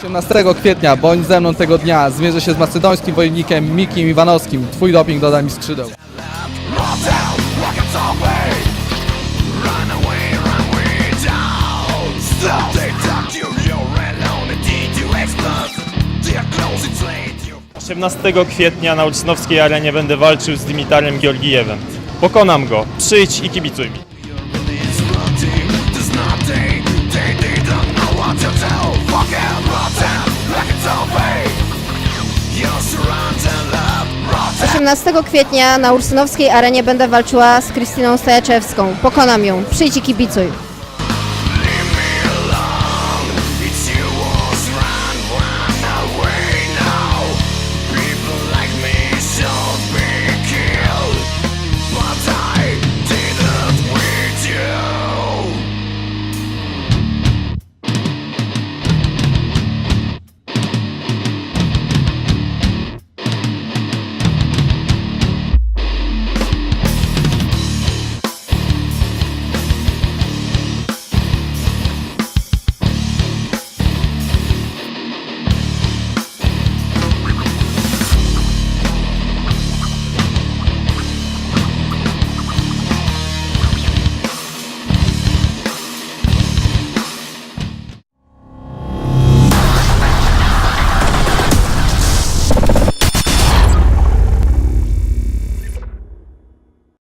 18 kwietnia, bądź ze mną tego dnia, zmierzę się z macedońskim wojownikiem Mikim Iwanowskim. Twój doping doda mi skrzydeł. 18 kwietnia na Uczynowskiej Arenie będę walczył z Dimitarem Georgijewem. Pokonam go. Przyjdź i kibicuj mi. 18 kwietnia na Ursynowskiej arenie będę walczyła z Krystyną Stajaczewską. Pokonam ją. Przyjdź i kibicuj.